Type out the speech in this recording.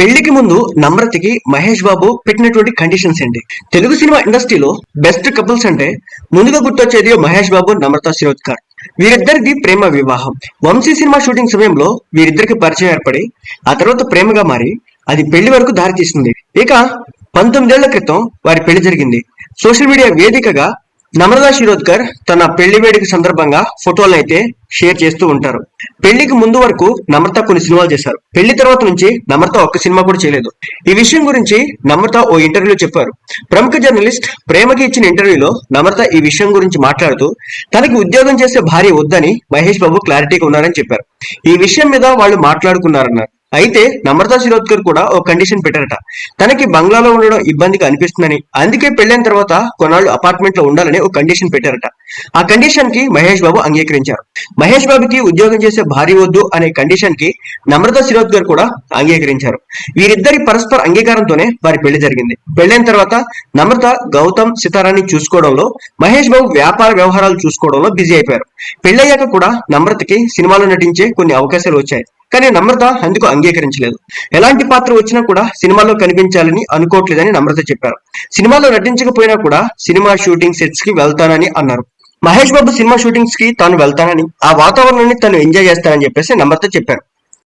పెళ్ళికి ముందు నమ్రతకి మహేష్ బాబు పెట్టినటువంటి కండిషన్స్ ఏంటి? తెలుగు సినిమా ఇండస్ట్రీలో బెస్ట్ కపుల్స్ అంటే ముందుగా గుర్తొచ్చేది మహేష్ బాబు నమ్రత శిరోద్కర్ వీరిద్దరిది ప్రేమ వివాహం. వంశీ సినిమా షూటింగ్ సమయంలో వీరిద్దరికి పరిచయం ఏర్పడి ఆ తర్వాత ప్రేమగా మారి అది పెళ్ళి వరకు దారితీస్తుంది ఇక పంతొమ్మిదేళ్ళ క్రితం వారి పెళ్ళి జరిగింది. సోషల్ మీడియా వేదికగా నమ్రతా శిరోద్కర్ తన పెళ్ళి వేడుక సందర్భంగా ఫోటోలను అయితే షేర్ చేస్తూ ఉంటారు. పెళ్ళికి ముందు వరకు నమ్రత కొన్ని సినిమాలు చేశారు. పెళ్ళి తర్వాత నుంచి నమ్రత ఒక్క సినిమా కూడా చేయలేదు. ఈ విషయం గురించి నమ్రత ఓ ఇంటర్వ్యూలో చెప్పారు. ప్రముఖ జర్నలిస్ట్ ప్రేమకి ఇచ్చిన ఇంటర్వ్యూలో నమ్రత ఈ విషయం గురించి మాట్లాడుతూ తనకి ఉద్యోగం చేసే భార్య వద్దని మహేష్ బాబు క్లారిటీగా ఉన్నారని చెప్పారు. ఈ విషయం మీద వాళ్ళు మాట్లాడుకున్నారన్నారు. అయితే నమ్రతా శిరోద్కర్ కూడా ఓ కండిషన్ పెట్టారట. తనకి బంగ్లాలో ఉండడం ఇబ్బందిగా అనిపిస్తుందని అందుకే పెళ్ళైన తర్వాత కొన్నాళ్ళు అపార్ట్మెంట్లో ఉండాలని ఒక కండిషన్ పెట్టారట. ఆ కండిషన్కి మహేష్ బాబు అంగీకరించారు. మహేష్ బాబుకి ఉద్యోగం చేసే భార్య వద్దు అనే కండిషన్కి నమ్రతా శిరోద్కర్ కూడా అంగీకరించారు. వీరిద్దరి పరస్పర అంగీకారంతోనే వారి పెళ్ళి జరిగింది. పెళ్ళైన తర్వాత నమ్రత గౌతమ్ సితారాన్ని చూసుకోవడంలో మహేష్ బాబు వ్యాపార వ్యవహారాలు చూసుకోవడంలో బిజీ అయిపోయారు. పెళ్ళయ్యాక కూడా నమ్రతకి సినిమాలో నటించే కొన్ని అవకాశాలు వచ్చాయి. కానీ నమ్రత అందుకు అంగీకరించలేదు. ఎలాంటి పాత్ర వచ్చినా కూడా సినిమాలో కనిపించాలని అనుకోవట్లేదని నమ్రత చెప్పారు. సినిమాలో నటించకపోయినా కూడా సినిమా షూటింగ్ సెట్స్కి వెళ్తానని అన్నారు. మహేష్ బాబు సినిమా షూటింగ్స్కి తాను వెళ్తానని ఆ వాతావరణాన్ని తను ఎంజాయ్ చేస్తానని చెప్పేసి నమ్రత చెప్పారు.